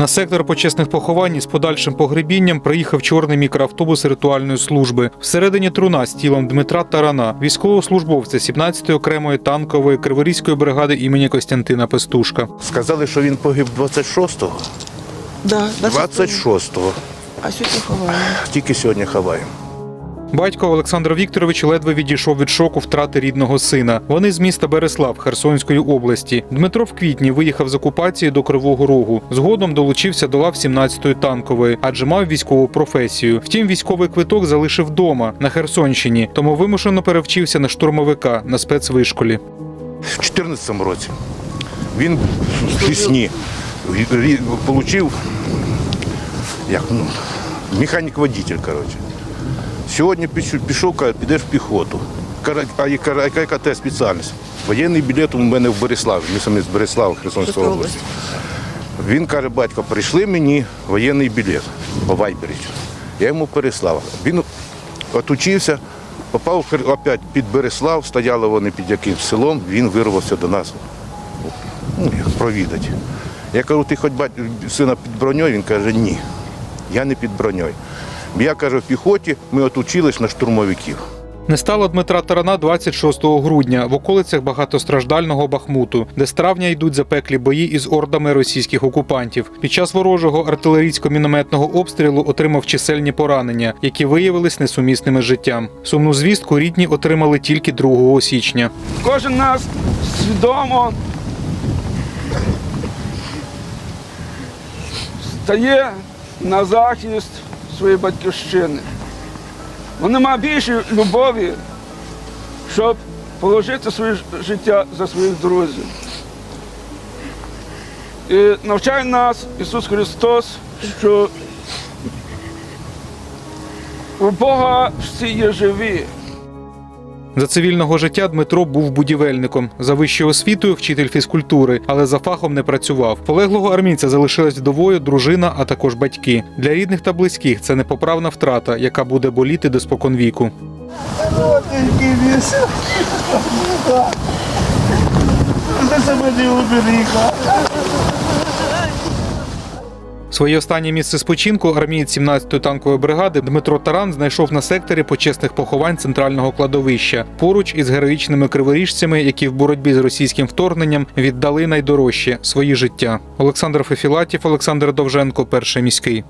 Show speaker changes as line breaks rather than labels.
На сектор почесних поховань із подальшим погребінням приїхав чорний мікроавтобус ритуальної служби. Всередині труна з тілом Дмитра Тарана, військовослужбовця 17-ї окремої танкової криворізької бригади імені Костянтина Пестушка.
Сказали, що він погиб 26-го.
Да,
26-го.
А сьогодні ховаємо.
Тільки сьогодні ховаємо.
Батько Олександр Вікторович ледве відійшов від шоку втрати рідного сина. Вони з міста Береслав Херсонської області. Дмитро в квітні виїхав з окупації до Кривого Рогу. Згодом долучився до лав 17-ї танкової, адже мав військову професію. Втім, військовий квиток залишив вдома на Херсонщині, тому вимушено перевчився на штурмовика на спецвишколі.
В 14-му році він в пісні отримав як, ну, механік-водитель, коротше. Сьогодні пішов, каже, підеш в піхоту. Кара- А яка, а яка те спеціальність? Воєнний білет у мене в Береславі. Ми самі з Береслава, Херсонської області. Він каже, батько, прийшли мені воєнний білет по Вайбері. Я йому переслав. Він отучився, попав опять під Береслав, стояли вони під якимсь селом, він вирвався до нас ну, провідати. Я кажу, ти хоч бать сина під броньою? Він каже, ні, я не під броньою. Я кажу, в піхоті ми отучились на штурмовиків.
Не стало Дмитра Тарана 26 грудня в околицях багатостраждального Бахмуту, де з травня йдуть запеклі бої із ордами російських окупантів. Під час ворожого артилерійсько-мінометного обстрілу отримав чисельні поранення, які виявились несумісними з життям. Сумну звістку рідні отримали тільки 2 січня.
Кожен нас свідомо стає на захист своєї батьківщини. вони мають більше любові, щоб положити своє життя за своїх друзів. І навчає нас Ісус Христос, що у Бога всі є живі.
За цивільного життя Дмитро був будівельником. За вищою освітою вчитель фізкультури, але за фахом не працював. Полеглого армійця залишилась вдовою, дружина, а також батьки. Для рідних та близьких це непоправна втрата, яка буде боліти до споконвіку. Своє останнє місце спочинку армієць 17-ї танкової бригади Дмитро Таран знайшов на секторі почесних поховань центрального кладовища поруч із героїчними криворіжцями, які в боротьбі з російським вторгненням віддали найдорожче свої життя. Олександр Фефілатів, Олександр Довженко, перший міський.